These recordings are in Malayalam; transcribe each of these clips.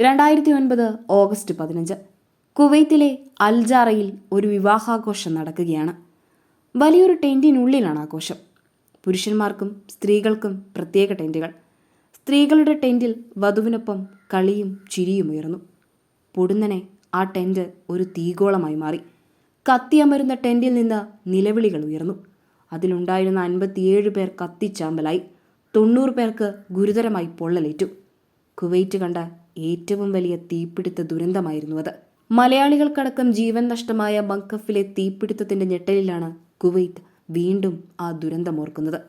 രണ്ടായിരത്തി ഒൻപത് ഓഗസ്റ്റ് പതിനഞ്ച്. കുവൈത്തിലെ അൽജാറയിൽ ഒരു വിവാഹാഘോഷം നടക്കുകയാണ്. വലിയൊരു ടെന്റിനുള്ളിലാണ് ആഘോഷം. പുരുഷന്മാർക്കും സ്ത്രീകൾക്കും പ്രത്യേക ടെന്റുകൾ സ്ത്രീകളുടെ ടെന്റിൽ വധുവിനൊപ്പം കളിയും ചിരിയും ഉയർന്നു. പൊടുന്നനെ ആ ടെന്റ് ഒരു തീഗോളമായി മാറി. കത്തിയമരുന്ന ടെന്റിൽ നിന്ന് നിലവിളികൾ ഉയർന്നു. അതിലുണ്ടായിരുന്ന അൻപത്തിയേഴ് പേർ കത്തിച്ചാമ്പലായി. തൊണ്ണൂറ് പേർക്ക് ഗുരുതരമായി പൊള്ളലേറ്റു. കുവൈറ്റ് കണ്ട ഏറ്റവും വലിയ തീപിടുത്ത ദുരന്തമായിരുന്നു അത്. മലയാളികൾക്കടക്കം ജീവൻ നഷ്ടമായ ബങ്കഫിലെ തീപിടുത്തത്തിന്റെ ഞെട്ടലിലാണ് കുവൈറ്റ് വീണ്ടും ആ ദുരന്തമോർക്കുന്നത്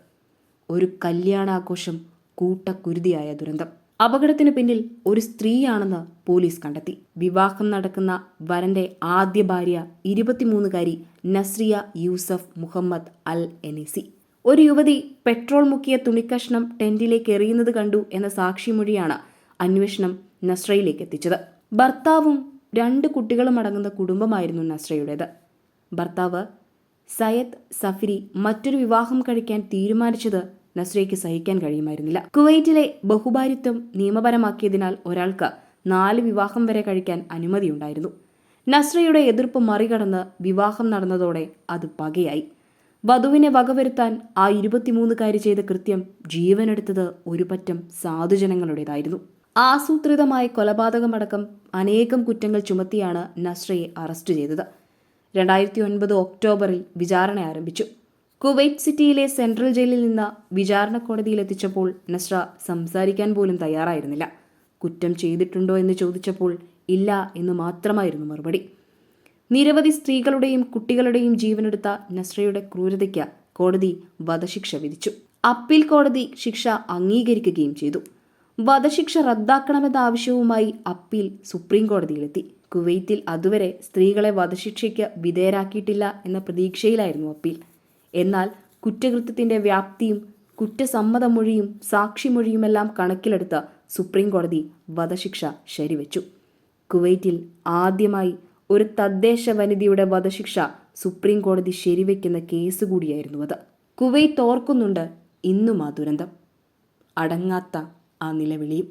ഒരു കല്യാണാഘോഷം കൂട്ടക്കുരുതിയായ ദുരന്തം. അപകടത്തിന് പിന്നിൽ ഒരു സ്ത്രീയാണെന്ന് പോലീസ് കണ്ടെത്തി. വിവാഹം നടക്കുന്ന വരന്റെ ആദ്യ ഭാര്യ ഇരുപത്തിമൂന്നുകാരി നസ്രിയ യൂസഫ് മുഹമ്മദ് അൽ എനിസി. ഒരു യുവതി പെട്രോൾ മുക്കിയ തുണിക്കഷ്ണം ടെന്റിലേക്ക് എറിയുന്നത് കണ്ടു എന്ന സാക്ഷിമൊഴിയാണ് അന്വേഷണം നസ്രയിലേക്ക് എത്തിച്ചത്. ഭർത്താവും രണ്ട് കുട്ടികളും അടങ്ങുന്ന കുടുംബമായിരുന്നു നസ്രയുടേത്. ഭർത്താവ് സയദ് സഫിരി മറ്റൊരു വിവാഹം കഴിക്കാൻ തീരുമാനിച്ചത് നസ്രയ്ക്ക് സഹിക്കാൻ കഴിയുമായിരുന്നില്ല. കുവൈറ്റിലെ ബഹുഭാരിത്വം നിയമപരമാക്കിയതിനാൽ ഒരാൾക്ക് നാല് വിവാഹം വരെ കഴിക്കാൻ അനുമതിയുണ്ടായിരുന്നു. നസ്രയുടെ എതിർപ്പ് മറികടന്ന് വിവാഹം നടന്നതോടെ അത് പകയായി. വധുവിനെ വകവരുത്താൻ ആ ഇരുപത്തിമൂന്നുകാരി ചെയ്ത കൃത്യം ജീവനെടുത്തത് ഒരുപറ്റം സാധുജനങ്ങളുടേതായിരുന്നു. ആസൂത്രിതമായ കൊലപാതകമടക്കം അനേകം കുറ്റങ്ങൾ ചുമത്തിയാണ് നസ്രയെ അറസ്റ്റ് ചെയ്തത്. രണ്ടായിരത്തി ഒൻപത് ഒക്ടോബറിൽ വിചാരണ ആരംഭിച്ചു. കുവൈറ്റ് സിറ്റിയിലെ സെൻട്രൽ ജയിലിൽ നിന്ന് വിചാരണ കോടതിയിൽ എത്തിച്ചപ്പോൾ നസ്ര സംസാരിക്കാൻ പോലും തയ്യാറായിരുന്നില്ല. കുറ്റം ചെയ്തിട്ടുണ്ടോ എന്ന് ചോദിച്ചപ്പോൾ ഇല്ല എന്ന് മാത്രമായിരുന്നു മറുപടി. നിരവധി സ്ത്രീകളുടെയും കുട്ടികളുടെയും ജീവനെടുത്ത നസ്രയുടെ ക്രൂരതയ്ക്ക് കോടതി വധശിക്ഷ വിധിച്ചു. അപ്പീൽ കോടതി ശിക്ഷ അംഗീകരിക്കുകയും ചെയ്തു. വധശിക്ഷ റദ്ദാക്കണമെന്ന ആവശ്യവുമായി അപ്പീൽ സുപ്രീം കോടതിയിലെത്തി. കുവൈത്തിൽ അതുവരെ സ്ത്രീകളെ വധശിക്ഷയ്ക്ക് വിധേയരാക്കിയിട്ടില്ല എന്ന പ്രതീക്ഷയിലായിരുന്നു അപ്പീൽ. എന്നാൽ കുറ്റകൃത്യത്തിന്റെ വ്യാപ്തിയും കുറ്റസമ്മതമൊഴിയും സാക്ഷിമൊഴിയുമെല്ലാം കണക്കിലെടുത്ത് സുപ്രീം കോടതി വധശിക്ഷ ശരിവെച്ചു. കുവൈറ്റിൽ ആദ്യമായി ഒരു തദ്ദേശ വനിതയുടെ വധശിക്ഷ സുപ്രീം കോടതി ശരിവെക്കുന്ന കേസ് കൂടിയായിരുന്നു അത്. കുവൈത്ത് ഓർക്കുന്നുണ്ട് ഇന്നും ആ ദുരന്തം. അടങ്ങാത്ത ആ നിലവിളിയും